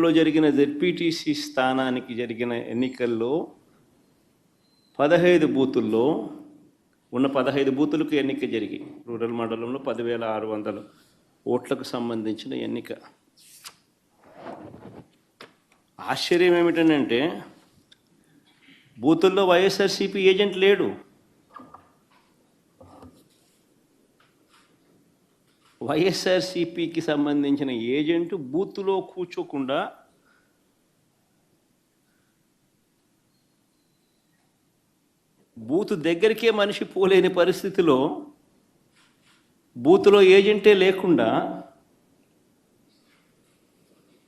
లో జరిగిన జెడ్పీటీసీ స్థానానికి జరిగిన ఎన్నికల్లో పదహైదు బూతుల్లో ఉన్న పదహైదు బూతులకు ఎన్నిక జరిగి రూరల్ మండలంలో పదివేల ఆరు వందల ఓట్లకు సంబంధించిన ఎన్నిక. ఆశ్చర్యం ఏమిటంటే బూతుల్లో వైఎస్ఆర్సీపీ ఏజెంట్ లేడు. వైఎస్ఆర్సిపికి సంబంధించిన ఏజెంట్ బూత్లో కూర్చోకుండా బూత్ దగ్గరికే మనిషి పోలేని పరిస్థితిలో బూత్లో ఏజెంటే లేకుండా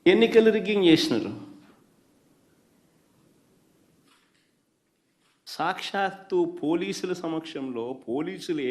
ఎన్నికలు రిగ్గింగ్ చేసినారు. సాక్షాత్తు పోలీసుల సమక్షంలో పోలీసులే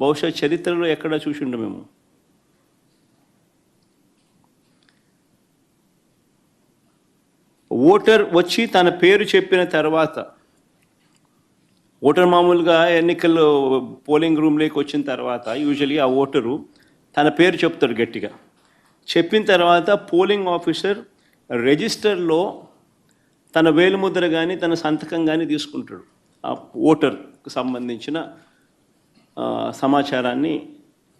బహుశా చరిత్రలో ఎక్కడ చూసిండు మేము. ఓటర్ వచ్చి తన పేరు చెప్పిన తర్వాత ఓటర్ మామూలుగా ఎన్నికల్లో పోలింగ్ రూమ్లోకి వచ్చిన తర్వాత యూజువలీ ఆ ఓటరు తన పేరు చెప్తాడు గట్టిగా. చెప్పిన తర్వాత పోలింగ్ ఆఫీసర్ రిజిస్టర్లో తన వేలుముద్ర కానీ తన సంతకం కానీ తీసుకుంటాడు. ఆ ఓటర్కు సంబంధించిన సమాచారాన్ని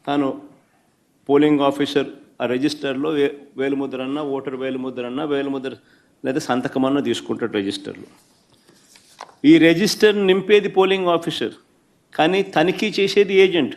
తాను పోలింగ్ ఆఫీసర్ ఆ రిజిస్టర్లో వే వేలుముద్రన్న ఓటర్ వేలుముద్రన్న వేలుముద్ర లేదా సంతకం తీసుకుంటాడు రిజిస్టర్లో. ఈ రిజిస్టర్ నింపేది పోలింగ్ ఆఫీసర్ కానీ తనిఖీ చేసేది ఏజెంట్.